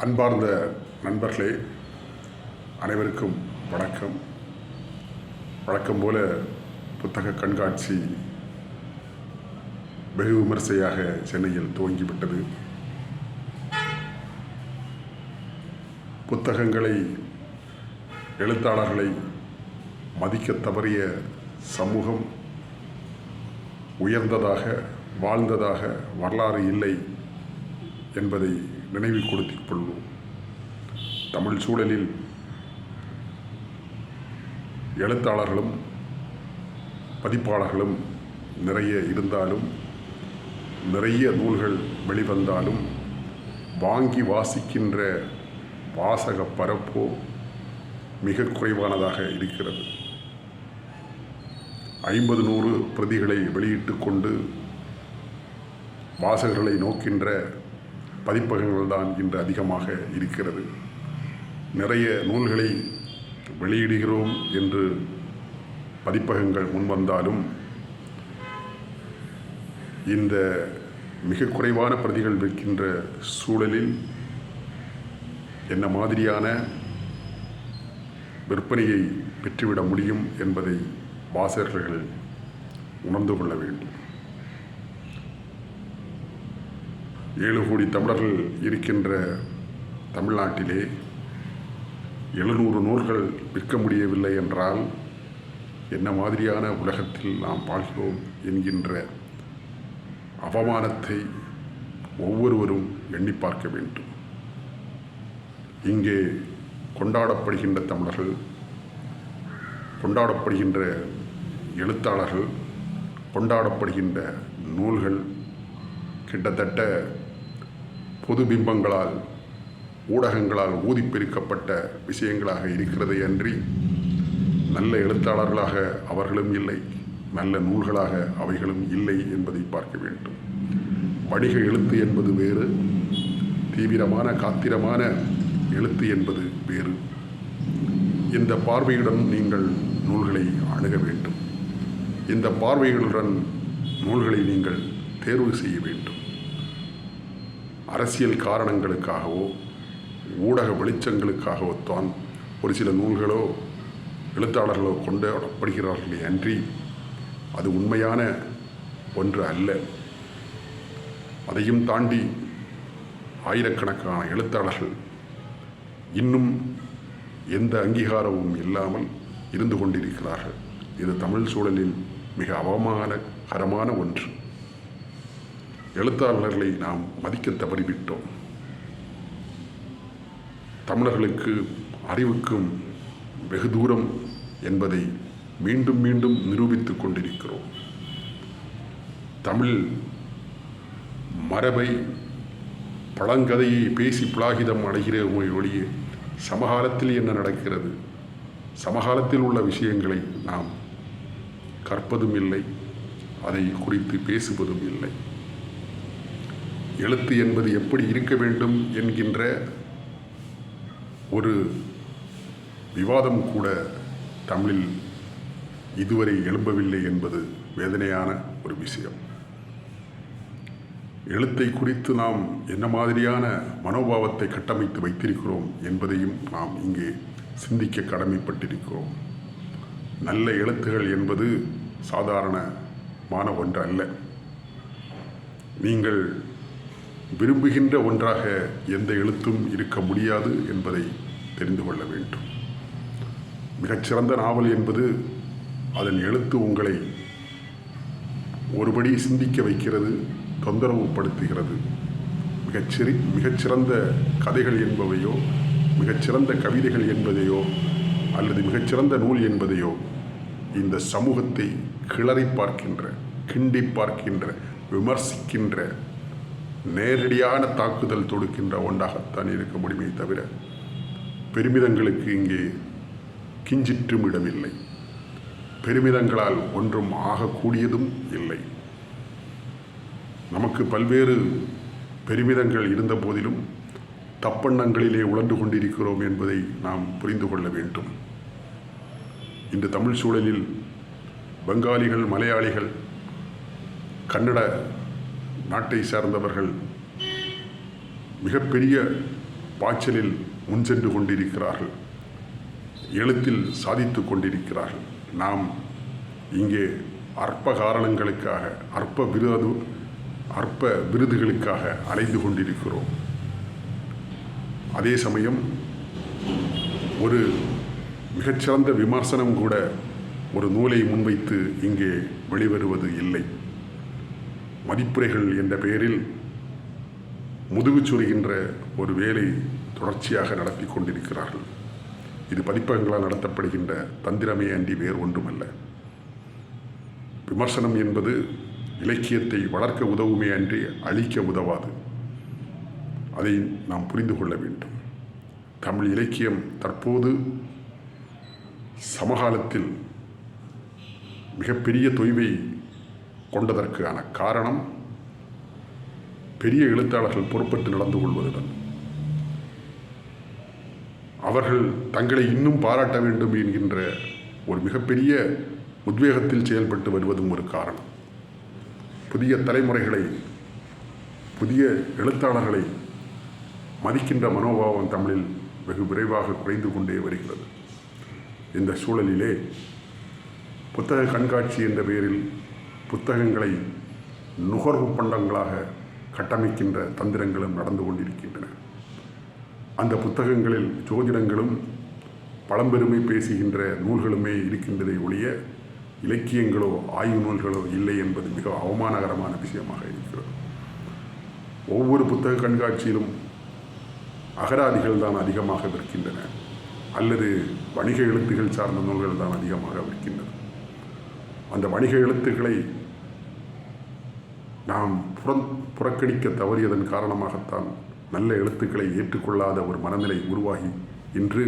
அன்பார்ந்த நண்பர்களே அனைவருக்கும் வணக்கம். வழக்கம் போல புத்தக கண்காட்சி வெகு விமர்சையாக சென்னையில் துவங்கிவிட்டது. புத்தகங்களை எழுத்தாளர்களை மதிக்க தவறிய சமூகம் உயர்ந்ததாக வாழ்ந்ததாக வரலாறு இல்லை என்பதை நினைவில் கொடுத்திக் கொள்வோம். தமிழ் சூழலில் எழுத்தாளர்களும் பதிப்பாளர்களும் நிறைய இருந்தாலும் நிறைய நூல்கள் வெளிவந்தாலும் வாங்கி வாசிக்கின்ற வாசக பரப்போ மிக குறைவானதாக இருக்கிறது. ஐம்பது நூறு பிரதிகளை வெளியிட்டு கொண்டு வாசகர்களை நோக்கின்ற பதிப்பகங்கள் தான் இன்று அதிகமாக இருக்கிறது. நிறைய நூல்களை வெளியிடுகிறோம் என்று பதிப்பகங்கள் முன்வந்தாலும் இந்த மிக குறைவான பிரதிகள் விற்கின்ற சூழலில் என்ன மாதிரியான விற்பனையை பெற்றுவிட முடியும் என்பதை வாசகர்கள் உணர்ந்து கொள்ள வேண்டும். ஏழு கோடி தமிழர்கள் இருக்கின்ற தமிழ்நாட்டிலே எழுநூறு நூல்கள் விற்க முடியவில்லை என்றால் என்ன மாதிரியான உலகத்தில் நாம் வாழ்கிறோம் என்கின்ற அவமானத்தை ஒவ்வொருவரும் எண்ணி பார்க்க வேண்டும். இங்கே கொண்டாடப்படுகின்ற தமிழர்கள் கொண்டாடப்படுகின்ற எழுத்தாளர்கள் கொண்டாடப்படுகின்ற நூல்கள் கிட்டத்தட்ட பொது பிம்பங்களால் ஊடகங்களால் ஊதிப்பெருக்கப்பட்ட விஷயங்களாக இருக்கிறது அன்றி நல்ல எழுத்தாளர்களாக அவர்களும் இல்லை நல்ல நூல்களாக அவைகளும் இல்லை என்பதை பார்க்க வேண்டும். வணிக எழுத்து என்பது வேறு தீவிரமான காத்திரமான எழுத்து என்பது வேறு. இந்த பார்வையுடன் நீங்கள் நூல்களை அணுக வேண்டும். இந்த பார்வைகளுடன் நூல்களை நீங்கள் தேர்வு செய்ய வேண்டும். அரசியல் காரணங்களுக்காகவோ ஊடக வெளிச்சங்களுக்காகவோ தான் ஒரு சில நூல்களோ எழுத்தாளர்களோ கொண்டாடப்படுகிறார்களே அன்றி அது உண்மையான ஒன்று அல்ல. அதையும் தாண்டி ஆயிரக்கணக்கான எழுத்தாளர்கள் இன்னும் எந்த அங்கீகாரமும் இல்லாமல் இருந்து கொண்டிருக்கிறார்கள். இது தமிழ் சூழலில் மிக அவமானகரமான ஒன்று. எழுத்தாளர்களை நாம் மதிக்க தவறிவிட்டோம். தமிழர்களுக்கு அறிவுக்கும் வெகு தூரம் என்பதை மீண்டும் மீண்டும் நிரூபித்துக் கொண்டிருக்கிறோம். தமிழ் மரபை பழங்கதையை பேசி புலாகிதம் அடைகிற ஒளியே சமகாலத்தில் என்ன நடக்கிறது? சமகாலத்தில் உள்ள விஷயங்களை நாம் கற்பதும் இல்லை அதை குறித்து பேசுவதும் இல்லை. எழுத்து என்பது எப்படி இருக்க வேண்டும் என்கின்ற ஒரு விவாதம் கூட தமிழில் இதுவரை எழும்பவில்லை என்பது வேதனையான ஒரு விஷயம். எழுத்தை குறித்து நாம் என்ன மாதிரியான மனோபாவத்தை கட்டமைத்து வைத்திருக்கிறோம் என்பதையும் நாம் இங்கே சிந்திக்க கடமைப்பட்டிருக்கிறோம். நல்ல எழுத்துகள் என்பது சாதாரணமான ஒன்று அல்ல நீங்கள் விரும்புகின்ற ஒன்றாக எந்த எழுத்தும் இருக்க முடியாது என்பதை தெரிந்து கொள்ள வேண்டும். மிகச்சிறந்த நாவல் என்பது அதன் எழுத்து உங்களை ஒருபடி சிந்திக்க வைக்கிறது தொந்தரவுப்படுத்துகிறது. மிகச்சிறி மிகச்சிறந்த கதைகள் என்பவையோ மிகச்சிறந்த கவிதைகள் என்பதையோ அல்லது மிகச்சிறந்த நூல் என்பதையோ இந்த சமூகத்தை கிளறி பார்க்கின்ற கிண்டி பார்க்கின்ற விமர்சிக்கின்ற நேரடியான தாக்குதல் தொடுக்கின்ற ஒன்றாகத்தான் இருக்க முடியுமே தவிர பெருமிதங்களுக்கு இங்கே கிஞ்சிற்றும் இடமில்லை. பெருமிதங்களால் ஒன்றும் ஆகக்கூடியதும் இல்லை. நமக்கு பல்வேறு பெருமிதங்கள் இருந்த போதிலும் தப்பெண்ணங்களிலே உழந்து கொண்டிருக்கிறோம் என்பதை நாம் புரிந்து கொள்ள வேண்டும். இன்று தமிழ் சூழலில் பெங்காலிகள் மலையாளிகள் கன்னட நாட்டை சார்ந்தவர்கள் மிகப்பெரிய பாய்ச்சலில் முன் சென்று கொண்டிருக்கிறார்கள். எழுத்தில் சாதித்து கொண்டிருக்கிறார்கள். நாம் இங்கே அற்ப காரணங்களுக்காக அற்ப விருது அற்ப விருதுகளுக்காக அலைந்து கொண்டிருக்கிறோம். அதே சமயம் ஒரு மிகச்சிறந்த விமர்சனம் கூட ஒரு நூலை முன்வைத்து இங்கே வெளிவருவது இல்லை. மதிப்புரைகள் என்ற பெயரில் முதுகு சொருகின்ற ஒரு வேலை தொடர்ச்சியாக நடத்தி கொண்டிருக்கிறார்கள். இது பதிப்பகங்களால் நடத்தப்படுகின்ற தந்திரமே அன்றி வேறு ஒன்றுமல்ல. விமர்சனம் என்பது இலக்கியத்தை வளர்க்க உதவுமே அன்றி அழிக்க உதவாது. அதை நாம் புரிந்து கொள்ள வேண்டும். தமிழ் இலக்கியம் தற்போது சமகாலத்தில் மிகப்பெரிய தொய்வை கொண்டதற்கான காரணம் பெரிய எழுத்தாளர்கள் பொறுப்பேற்று நடந்து கொள்வதுடன். அவர்கள் தங்களை இன்னும் பாராட்ட வேண்டும் என்கின்ற ஒரு மிகப்பெரிய உத்வேகத்தில் செயல்பட்டு வருவதும் ஒரு காரணம். புதிய தலைமுறைகளை புதிய எழுத்தாளர்களை மதிக்கின்ற மனோபாவம் தமிழில் வெகு விரைவாக குறைந்து கொண்டே வருகிறது. இந்த சூழலிலே புத்தக கண்காட்சி என்ற பெயரில் புத்தகங்களை நுகர்வு பண்டங்களாக கட்டமைக்கின்ற தந்திரங்களும் நடந்து கொண்டிருக்கின்றன. அந்த புத்தகங்களில் ஜோதிடங்களும் பழம்பெருமை பேசுகின்ற நூல்களுமே இருக்கின்றதை ஒழிய இலக்கியங்களோ ஆய்வு நூல்களோ இல்லை என்பது மிக அவமானகரமான விஷயமாக இருக்கிறது. ஒவ்வொரு புத்தக கண்காட்சியிலும் அகராதிகள் தான் அதிகமாக விற்கின்றன. அல்லது வணிக எழுத்துகள் சார்ந்த நூல்கள் தான் அதிகமாக விற்கின்றன. அந்த வணிக எழுத்துக்களை நாம் புற புறக்கணிக்க தவறியதன் காரணமாகத்தான் நல்ல எழுத்துக்களை ஏற்றுக்கொள்ளாத ஒரு மனநிலை உருவாகி இன்று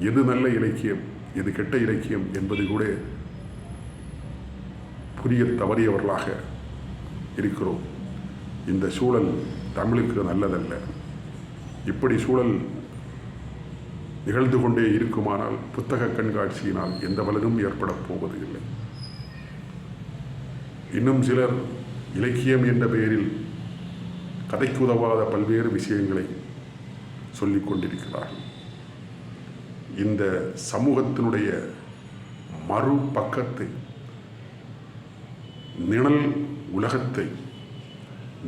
எது நல்ல இலக்கியம் எது கெட்ட இலக்கியம் என்பது கூட புரிய தவறியவர்களாக இருக்கிறோம். இந்த சூழல் தமிழுக்கு நல்லதல்ல. இப்படி சூழல் நிகழ்ந்து கொண்டே இருக்குமானால் புத்தக கண்காட்சியினால் எந்த பலனும் ஏற்படப் போவது இல்லை இன்னும் சிலர் இலக்கியம் என்ற பெயரில் கதைக்கு உதவாத பல்வேறு விஷயங்களை சொல்லிக் கொண்டிருக்கிறார்கள். இந்த சமூகத்தினுடைய மறுபக்கத்தை நிழல் உலகத்தை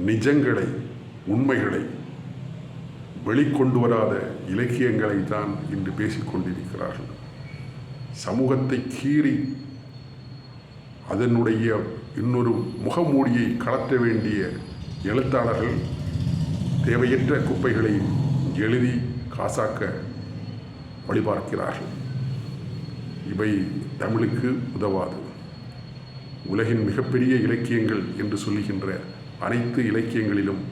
நிஜங்களை உண்மைகளை வெளிக்கொண்டு வராத இலக்கியங்களை தான் இன்று பேசிக்கொண்டிருக்கிறார்கள் சமூகத்தை கீறி அதனுடைய இன்னொரு முகமூடியை கலத்த வேண்டிய எழுத்தாளர்கள் தேவையற்ற குப்பைகளை எழுதி காசாக்க வழிபார்க்கிறார்கள். இவை தமிழுக்கு உதவாது. உலகின் மிகப்பெரிய இலக்கியங்கள் என்று சொல்லுகின்ற அனைத்து இலக்கியங்களிலும்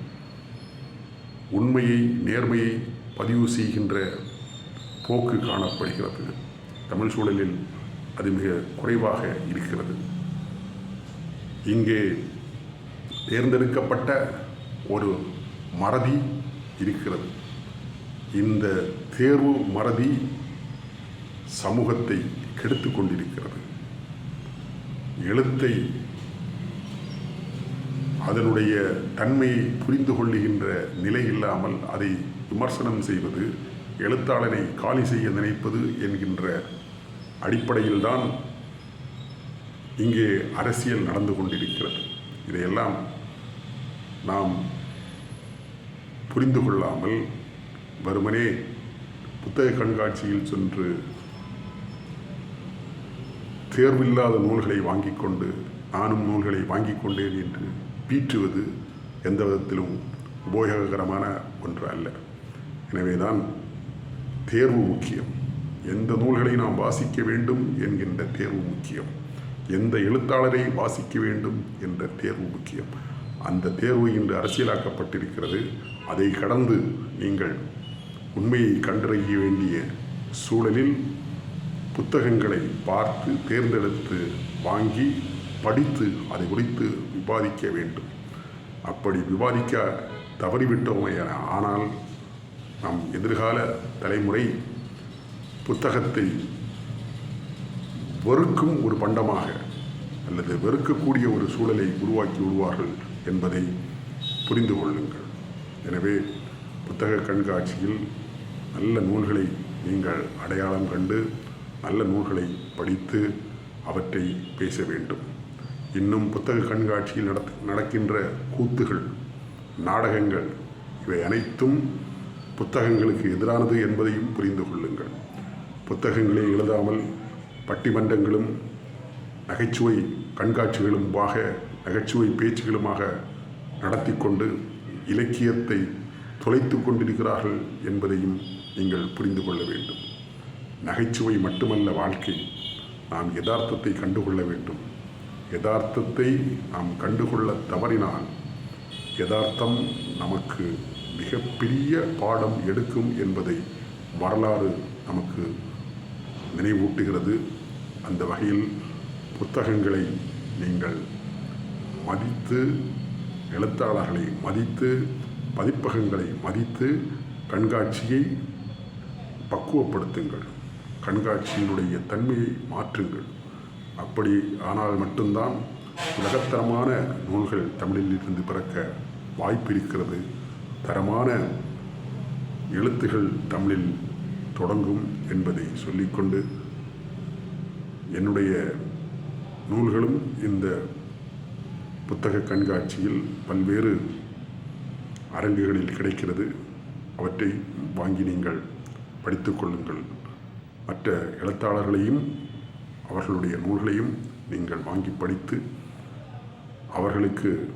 உண்மையை நேர்மையை பதிவு செய்கின்ற போக்கு காணப்படுகிறது. தமிழ் சூழலில் அது மிக குறைவாக இருக்கிறது. இங்கே தேர்ந்தெடுக்கப்பட்ட ஒரு மறதி இருக்கிறது. இந்த தேர்வு மறதி சமூகத்தை கெடுத்து கொண்டிருக்கிறது. எழுத்தை அதனுடைய தன்மையை புரிந்து கொள்ளுகின்ற நிலை இல்லாமல் அதை விமர்சனம் செய்வது எழுத்தாளரை காலி செய்ய நினைப்பது என்கின்ற அடிப்படையில்தான் இங்கே அரசியல் நடந்து கொண்டிருக்கிறது. இதையெல்லாம் நாம் புரிந்து கொள்ளாமல் வருமனே புத்தக கண்காட்சியில் சென்று தேர்வில்லாத நூல்களை வாங்கிக் கொண்டு நானும் நூல்களை வாங்கிக் கொண்டேன் என்று பீற்றுவது எந்த விதத்திலும் உபயோககரமான ஒன்று அல்ல. எனவேதான் தேர்வு முக்கியம். எந்த நூல்களை நாம் வாசிக்க வேண்டும் என்கின்ற தேர்வு முக்கியம். எந்த எழுத்தாளரை வாசிக்க வேண்டும் என்ற தேர்வு முக்கியம். அந்த தேர்வு இன்று அரசியலாக்கப்பட்டிருக்கிறது. அதை கடந்து நீங்கள் உண்மையை கண்டறிய வேண்டிய சூழலில் புத்தகங்களை பார்த்து தேர்ந்தெடுத்து வாங்கி படித்து அதை குறித்து விவாதிக்க வேண்டும். அப்படி விவாதிக்க தவறிவிட்டோமே ஆனால் நம் எதிர்கால தலைமுறை புத்தகத்தை வெறுக்கும் ஒரு பண்டமாக அல்லது வெறுக்கக்கூடிய ஒரு சூழலை உருவாக்கி விடுவார்கள் என்பதை புரிந்து கொள்ளுங்கள். எனவே புத்தக கண்காட்சியில் நல்ல நூல்களை நீங்கள் அடையாளம் கண்டு நல்ல நூல்களை படித்து அவற்றை பேச வேண்டும். இன்னும் புத்தக கண்காட்சியில் நடத் நடக்கின்ற கூத்துகள் நாடகங்கள் இவை அனைத்தும் புத்தகங்களுக்கு எதிரானது என்பதையும் புரிந்து கொள்ளுங்கள். புத்தகங்களை எழுதாமல் பட்டிமன்றங்களும் நகைச்சுவை கண்காட்சிகளுமாக நகைச்சுவை பேச்சுகளுமாக நடத்தி கொண்டு இலக்கியத்தை தொலைத்து கொண்டிருக்கிறார்கள் என்பதையும் நீங்கள் புரிந்து கொள்ள வேண்டும். நகைச்சுவை மட்டுமல்ல வாழ்க்கை நாம் யதார்த்தத்தை கண்டுகொள்ள வேண்டும். யதார்த்தத்தை நாம் கண்டுகொள்ள தவறினால் யதார்த்தம் நமக்கு மிகப்பெரிய பாடம் எடுக்கும் என்பதை வரலாறு நமக்கு நினைவூட்டுகிறது. அந்த வகையில் புத்தகங்களை நீங்கள் மதித்து எழுத்தாளர்களை மதித்து பதிப்பகங்களை மதித்து கண்காட்சியை பக்குவப்படுத்துங்கள். கண்காட்சியினுடைய தன்மையை மாற்றுங்கள். அப்படி ஆனால் மட்டும்தான் உலகத்தரமான நூல்கள் தமிழில் இருந்து பிறக்க வாய்ப்பு இருக்கிறது தரமான எழுத்துகள் தமிழில் தொடங்கும் என்பதை சொல்லிக்கொண்டு என்னுடைய நூல்களும் இந்த புத்தக கண்காட்சியில் பல்வேறு அரங்குகளில் கிடைக்கிறது. அவற்றை வாங்கி நீங்கள் படித்து கொள்ளுங்கள். மற்ற எழுத்தாளர்களையும் அவர்களுடைய நூல்களையும் நீங்கள் வாங்கி படித்து அவர்களுக்கு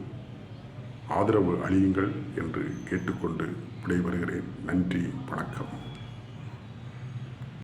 ஆதரவு அளியுங்கள் என்று கேட்டுக்கொண்டு விடைபெறுகிறேன். நன்றி வணக்கம்.